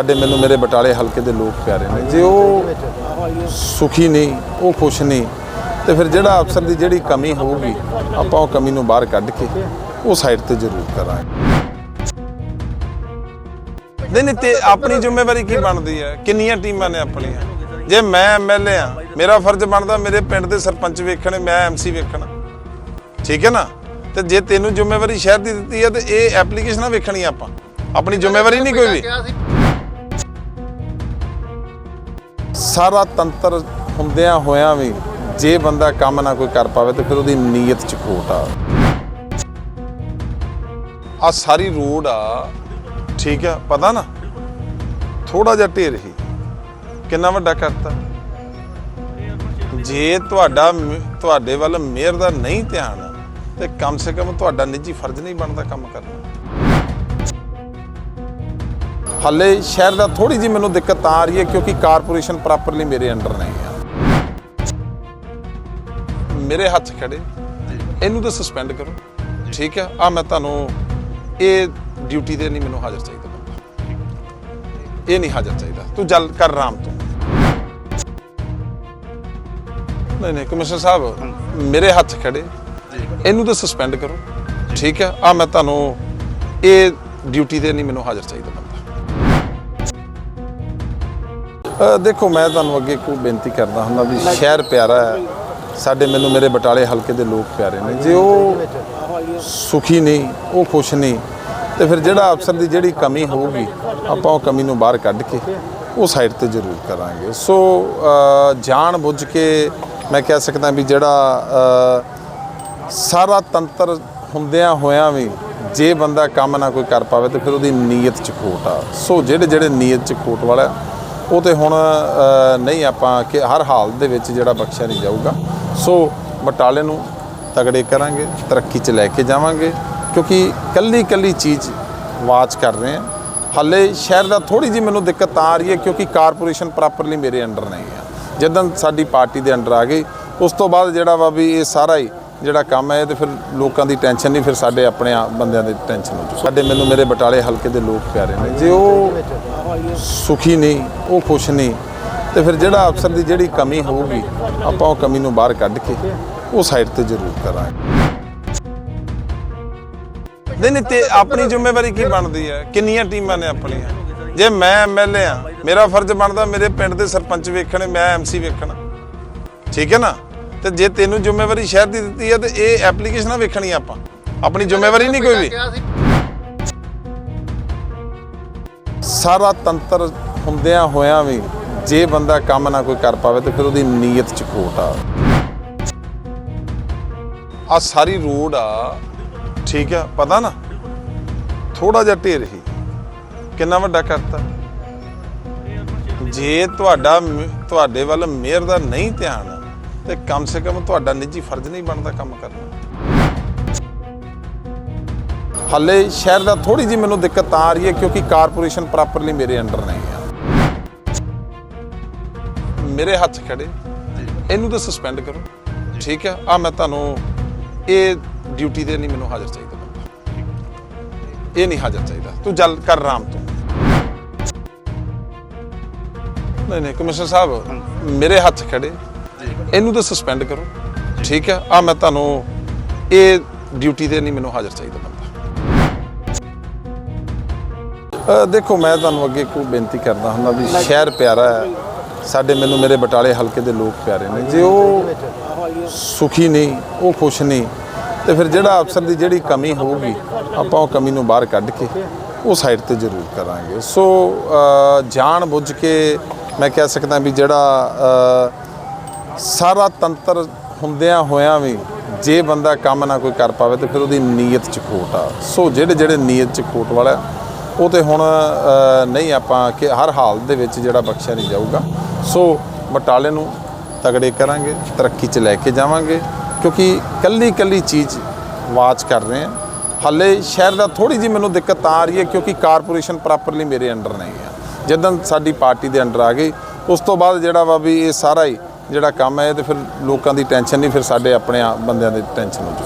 ਸਾਡੇ ਮੈਨੂੰ ਮੇਰੇ ਬਟਾਲੇ ਹਲਕੇ ਦੇ ਲੋਕ ਪਿਆਰੇ ਨੇ। ਜੇ ਉਹ ਸੁਖੀ ਨਹੀਂ, ਉਹ ਖੁਸ਼ ਨਹੀਂ, ਤੇ ਫਿਰ ਜਿਹੜਾ ਅਫਸਰ ਦੀ ਜਿਹੜੀ ਕਮੀ ਹੋਊਗੀ, ਆਪਾਂ ਉਹ ਕਮੀ ਨੂੰ ਬਾਹਰ ਕੱਢ ਕੇ ਉਹ ਸਾਈਡ ਤੇ ਜ਼ਰੂਰ ਕਰਾਂਗੇ। ਨਹੀਂ ਨਹੀਂ, ਤੇ ਆਪਣੀ ਜ਼ਿੰਮੇਵਾਰੀ ਕੀ ਬਣਦੀ ਹੈ? ਕਿੰਨੀਆਂ ਟੀਮਾਂ ਨੇ ਆਪਣੀਆਂ? ਜੇ ਮੈਂ ਐਮਐਲਏ ਆ ਮੇਰਾ ਫਰਜ਼ ਬਣਦਾ ਮੇਰੇ ਪਿੰਡ ਦੇ ਸਰਪੰਚ ਵੇਖਣੇ, ਮੈਂ ਐਮਸੀ ਵੇਖਣਾ। ਠੀਕ ਹੈ ਨਾ? ਤੇ ਜੇ ਤੈਨੂੰ ਜ਼ਿੰਮੇਵਾਰੀ ਸ਼ਹਿਰ ਦੀ ਦਿੱਤੀ ਹੈ, ਤੇ ਇਹ ਐਪਲੀਕੇਸ਼ਨਾਂ ਵੇਖਣੀਆਂ ਆਪਾਂ। ਆਪਣੀ ਜ਼ਿੰਮੇਵਾਰੀ ਨਹੀਂ ਕੋਈ ਵੀ। ਸਾਰਾ ਤੰਤਰ ਹੁੰਦਿਆਂ ਹੋਇਆਂ ਵੀ ਜੇ ਬੰਦਾ ਕੰਮ ਨਾ ਕੋਈ ਕਰ ਪਾਵੇ ਤੇ ਫਿਰ ਉਹਦੀ ਨੀਅਤ ਚ ਖੋਟ ਆ। ਆ ਸਾਰੀ ਰੋਡ ਆ, ਠੀਕ ਆ, ਪਤਾ ਨਾ? ਥੋੜਾ ਜਿਹਾ ਢੇਰ ਹੀ। ਕਿੰਨਾ ਵੱਡਾ ਕਰਤਾ? ਜੇ ਤੁਹਾਡਾ ਤੁਹਾਡੇ ਵੱਲ ਮੇਅਰ ਦਾ ਨਹੀਂ ਧਿਆਨ, ਤੇ ਕਮ ਸੇ ਕਮ ਤੁਹਾਡਾ ਨਿੱਜੀ ਫਰਜ਼ ਨਹੀਂ ਬਣਦਾ ਕੰਮ ਕਰਨਾ। ਹੱਲੇ ਸ਼ਹਿਰ ਦਾ ਥੋੜੀ ਜੀ ਮੈਨੂੰ ਦਿੱਕਤ ਤਾਂ ਆ ਰਹੀ ਹੈ ਕਿਉਂਕਿ ਕਾਰਪੋਰੇਸ਼ਨ ਪ੍ਰੋਪਰਲੀ ਮੇਰੇ ਅੰਡਰ ਨਹੀਂ ਆ ਮੇਰੇ ਹੱਥ ਖੜੇ। ਇਹਨੂੰ ਤਾਂ ਸਸਪੈਂਡ ਕਰੋ। ਠੀਕ ਹੈ? ਆ ਮੈਂ ਤੁਹਾਨੂੰ ਇਹ ਡਿਊਟੀ ਤੇ ਨਹੀਂ ਮੈਨੂੰ ਹਾਜ਼ਰ ਚਾਹੀਦਾ। ਬੰਦਾ ਇਹ ਨਹੀਂ ਹਾਜ਼ਰ ਚਾਹੀਦਾ। ਤੂੰ ਜਲ ਕਰ ਰਾਮ ਤੂੰ। ਨਹੀਂ ਨਹੀਂ, ਕਮਿਸ਼ਨਰ ਸਾਹਿਬ, ਮੇਰੇ ਹੱਥ ਖੜੇ। ਇਹਨੂੰ ਤਾਂ ਸਸਪੈਂਡ ਕਰੋ। ਠੀਕ ਹੈ? ਆ ਮੈਂ ਤੁਹਾਨੂੰ ਇਹ ਡਿਊਟੀ ਤੇ ਨਹੀਂ ਮੈਨੂੰ ਹਾਜ਼ਰ ਚਾਹੀਦਾ। ਦੇਖੋ, ਮੈਂ ਤੁਹਾਨੂੰ ਅੱਗੇ ਕੋਈ ਬੇਨਤੀ ਕਰਦਾ ਹੁੰਦਾ ਵੀ ਸ਼ਹਿਰ ਪਿਆਰਾ ਹੈ। ਸਾਡੇ ਮੈਨੂੰ ਮੇਰੇ ਬਟਾਲੇ ਹਲਕੇ ਦੇ ਲੋਕ ਪਿਆਰੇ ਨੇ। ਜੇ ਉਹ ਸੁਖੀ ਨਹੀਂ, ਉਹ ਖੁਸ਼ ਨਹੀਂ, ਤੇ ਫਿਰ ਜਿਹੜਾ ਅਫਸਰ ਦੀ ਜਿਹੜੀ ਕਮੀ ਹੋਊਗੀ, ਆਪਾਂ ਉਹ ਕਮੀ ਨੂੰ ਬਾਹਰ ਕੱਢ ਕੇ ਉਹ ਸਾਈਡ ਤੇ ਜ਼ਰੂਰ ਕਰਾਂਗੇ। ਸੋ ਜਾਣ ਬੁੱਝ ਕੇ ਮੈਂ ਕਹਿ ਸਕਦਾ ਵੀ ਜਿਹੜਾ ਸਾਰਾ ਤੰਤਰ ਹੁੰਦਿਆਂ ਹੋਇਆਂ ਵੀ ਜੇ ਬੰਦਾ ਕੰਮ ਨਾ ਕੋਈ ਕਰ ਪਾਵੇ, ਤੇ ਫਿਰ ਉਹਦੀ ਨੀਅਤ ਚ ਖੋਟ ਆ। ਸੋ ਜਿਹੜੇ ਜਿਹੜੇ ਨੀਅਤ ਚ ਖੋਟ ਵਾਲਾ ਉਹ ਤੇ ਹੁਣ ਨਹੀਂ ਆਪਾਂ ਕਿ ਹਰ ਹਾਲ ਦੇ ਵਿੱਚ ਜਿਹੜਾ ਬਖਸ਼ਿਆ ਨਹੀਂ ਜਾਊਗਾ। ਸੋ ਬਟਾਲੇ ਨੂੰ ਤਗੜੇ ਕਰਾਂਗੇ, ਤਰੱਕੀ 'ਚ ਲੈ ਕੇ ਜਾਵਾਂਗੇ, ਕਿਉਂਕਿ ਕੱਲੀ ਕੱਲੀ ਚੀਜ਼ ਵਾਚ ਕਰ ਰਹੇ ਹਾਂ। ਹਾਲੇ ਸ਼ਹਿਰ ਦਾ ਥੋੜੀ ਜੀ ਮੈਨੂੰ ਦਿੱਕਤ ਤਾਂ ਆ ਰਹੀ ਹੈ, ਕਿਉਂਕਿ ਕਾਰਪੋਰੇਸ਼ਨ ਪ੍ਰੋਪਰਲੀ ਮੇਰੇ ਅੰਡਰ ਨਹੀਂ ਆ ਜਦੋਂ ਸਾਡੀ ਪਾਰਟੀ ਦੇ ਅੰਡਰ ਆ ਗਈ, ਉਸ ਤੋਂ ਬਾਅਦ ਜਿਹੜਾ ਵਾ ਵੀ ਇਹ ਸਾਰਾ ਹੀ ਜਿਹੜਾ ਕੰਮ ਹੈ ਇਹ ਤੇ ਫਿਰ ਲੋਕਾਂ ਦੀ ਟੈਨਸ਼ਨ ਨਹੀਂ, ਫਿਰ ਸਾਡੇ ਆਪਣੇ ਆਪ ਬੰਦਿਆਂ ਦੀ ਟੈਨਸ਼ਨ ਹੋ ਸਾਡੇ ਮੈਨੂੰ ਮੇਰੇ ਬਟਾਲੇ ਹਲਕੇ ਦੇ ਲੋਕ ਪਿਆਰੇ ਨੇ। ਜੇ ਉਹ ਸੁਖੀ ਨਹੀਂ, ਉਹ ਖੁਸ਼ ਨਹੀਂ, ਤੇ ਫਿਰ ਜਿਹੜਾ ਅਫਸਰ ਦੀ ਜਿਹੜੀ ਕਮੀ ਹੋਊਗੀ, ਆਪਾਂ ਉਹ ਕਮੀ ਨੂੰ ਬਾਹਰ ਕੱਢ ਕੇ ਉਹ ਸਾਈਡ ਤੇ ਜ਼ਰੂਰ ਕਰਾਂਗੇ। ਨਹੀਂ ਨਹੀਂ, ਤੇ ਆਪਣੀ ਜ਼ਿੰਮੇਵਾਰੀ ਕੀ ਬਣਦੀ ਹੈ? ਕਿੰਨੀਆਂ ਟੀਮਾਂ ਨੇ ਆਪਣੀਆਂ? ਜੇ ਮੈਂ ਐਮਐਲਏ ਆ ਮੇਰਾ ਫਰਜ਼ ਬਣਦਾ ਮੇਰੇ ਪਿੰਡ ਦੇ ਸਰਪੰਚ ਵੇਖਣੇ, ਮੈਂ ਐਮਸੀ ਵੇਖਣਾ। ਠੀਕ ਹੈ ਨਾ? ਤੇ ਜੇ ਤੈਨੂੰ ਜ਼ਿੰਮੇਵਾਰੀ ਸ਼ਹਿਰ ਦੀ ਦਿੱਤੀ ਹੈ ਤੇ ਇਹ ਐਪਲੀਕੇਸ਼ਨਾਂ ਵੇਖਣੀ ਆਪਾਂ। ਆਪਣੀ ਜ਼ਿੰਮੇਵਾਰੀ ਨਹੀਂ ਕੋਈ ਵੀ। ਸਾਰਾ ਤੰਤਰ ਹੁੰਦਿਆਂ ਹੋਇਆਂ ਵੀ ਜੇ ਬੰਦਾ ਕੰਮ ਨਾ ਕੋਈ ਕਰ ਪਾਵੇ ਤੇ ਫਿਰ ਉਹਦੀ ਨੀਅਤ ਚ ਖੋਟ ਆ। ਆ ਸਾਰੀ ਰੋਡ ਆ, ਠੀਕ ਆ, ਪਤਾ ਨਾ? ਥੋੜਾ ਜਿਹਾ ਢੇਰ ਹੀ। ਕਿੰਨਾ ਵੱਡਾ ਕਰਤਾ? ਜੇ ਤੁਹਾਡਾ ਤੁਹਾਡੇ ਵੱਲ ਮੇਅਰ ਦਾ ਨਹੀਂ ਧਿਆਨ ਤੇ ਕਮ ਸੇ ਕਮ ਤੁਹਾਡਾ ਨਿੱਜੀ ਫਰਜ਼ ਨਹੀਂ ਬਣਦਾ ਕੰਮ ਕਰਨਾ। ਹੱਲੇ ਸ਼ਹਿਰ ਦਾ ਥੋੜੀ ਜੀ ਮੈਨੂੰ ਦਿੱਕਤ ਆ ਰਹੀ ਹੈ ਕਿਉਂਕਿ ਕਾਰਪੋਰੇਸ਼ਨ ਪ੍ਰੋਪਰਲੀ ਮੇਰੇ ਅੰਡਰ ਨਹੀਂ ਆ ਮੇਰੇ ਹੱਥ ਖੜੇ। ਇਹਨੂੰ ਤਾਂ ਸਸਪੈਂਡ ਕਰੋ। ਠੀਕ ਹੈ। ਆ ਮੈਂ ਤੁਹਾਨੂੰ ਇਹ ਡਿਊਟੀ ਤੇ ਨਹੀਂ ਮੈਨੂੰ ਹਾਜ਼ਰ ਚਾਹੀਦਾ। ਇਹ ਨਹੀਂ ਹਾਜ਼ਰ ਚਾਹੀਦਾ। ਤੂੰ ਜਲ ਕਰ ਰਾਮ ਤੂੰ। ਨਹੀਂ ਨਹੀਂ ਕਮਿਸ਼ਨਰ ਸਾਹਿਬ ਮੇਰੇ ਹੱਥ ਖੜੇ। ਇਹਨੂੰ ਤਾਂ ਸਸਪੈਂਡ ਕਰੋ। ਠੀਕ ਹੈ? ਆ ਮੈਂ ਤੁਹਾਨੂੰ ਇਹ ਡਿਊਟੀ ਤੇ ਨਹੀਂ ਮੈਨੂੰ ਹਾਜ਼ਰ ਚਾਹੀਦਾ ਬੰਦਾ। ਦੇਖੋ, ਮੈਂ ਤੁਹਾਨੂੰ ਅੱਗੇ ਕੋਈ ਬੇਨਤੀ ਕਰਦਾ ਹੁੰਦਾ ਵੀ ਸ਼ਹਿਰ ਪਿਆਰਾ ਹੈ। ਸਾਡੇ ਮੈਨੂੰ ਮੇਰੇ ਬਟਾਲੇ ਹਲਕੇ ਦੇ ਲੋਕ ਪਿਆਰੇ ਨੇ। ਜੇ ਉਹ ਸੁਖੀ ਨਹੀਂ, ਉਹ ਖੁਸ਼ ਨਹੀਂ, ਤੇ ਫਿਰ ਜਿਹੜਾ ਅਫਸਰ ਦੀ ਜਿਹੜੀ ਕਮੀ ਹੋਊਗੀ, ਆਪਾਂ ਉਹ ਕਮੀ ਨੂੰ ਬਾਹਰ ਕੱਢ ਕੇ ਉਹ ਸਾਈਡ ਤੇ ਜ਼ਰੂਰ ਕਰਾਂਗੇ। ਸੋ ਜਾਣ ਬੁੱਝ ਕੇ ਮੈਂ ਕਹਿ ਸਕਦਾ ਵੀ ਜਿਹੜਾ ਸਾਰਾ ਤੰਤਰ ਹੁੰਦਿਆਂ ਹੋਇਆਂ ਵੀ ਜੇ ਬੰਦਾ ਕੰਮ ਨਾ ਕੋਈ ਕਰ ਪਾਵੇ ਤੇ ਫਿਰ ਉਹਦੀ ਨੀਅਤ ਚ ਖੋਟ ਆ। ਸੋ ਜਿਹੜੇ ਜਿਹੜੇ ਨੀਅਤ ਚ ਖੋਟ ਵਾਲਾ ਉਹ ਤੇ ਹੁਣ ਨਹੀਂ ਆਪਾਂ ਕਿ ਹਰ ਹਾਲ ਦੇ ਵਿੱਚ ਜਿਹੜਾ ਬਖਸ਼ਿਆ ਨਹੀਂ ਜਾਊਗਾ। ਸੋ ਬਟਾਲੇ ਨੂੰ ਤਗੜੇ ਕਰਾਂਗੇ, ਤਰੱਕੀ 'ਚ ਲੈ ਕੇ ਜਾਵਾਂਗੇ, ਕਿਉਂਕਿ ਕੱਲੀ ਕੱਲੀ ਚੀਜ਼ ਵਾਚ ਕਰ ਰਹੇ ਹਾਂ। ਹਾਲੇ ਸ਼ਹਿਰ ਦਾ ਥੋੜੀ ਜੀ ਮੈਨੂੰ ਦਿੱਕਤ ਤਾਂ ਆ ਰਹੀ ਹੈ, ਕਿਉਂਕਿ ਕਾਰਪੋਰੇਸ਼ਨ ਪ੍ਰੋਪਰਲੀ ਮੇਰੇ ਅੰਡਰ ਨਹੀਂ ਆ ਜਦੋਂ ਸਾਡੀ ਪਾਰਟੀ ਦੇ ਅੰਡਰ ਆ ਗਈ, ਉਸ ਤੋਂ ਬਾਅਦ ਜਿਹੜਾ ਵਾ ਵੀ ਇਹ ਸਾਰਾ ਹੀ ਜਿਹੜਾ ਕੰਮ ਹੈ ਇਹ ਤੇ ਫਿਰ ਲੋਕਾਂ ਦੀ ਟੈਨਸ਼ਨ ਨਹੀਂ, ਫਿਰ ਸਾਡੇ ਆਪਣੇ ਆਪ ਬੰਦਿਆਂ ਦੀ ਟੈਨਸ਼ਨ ਹੋ ਜੂ।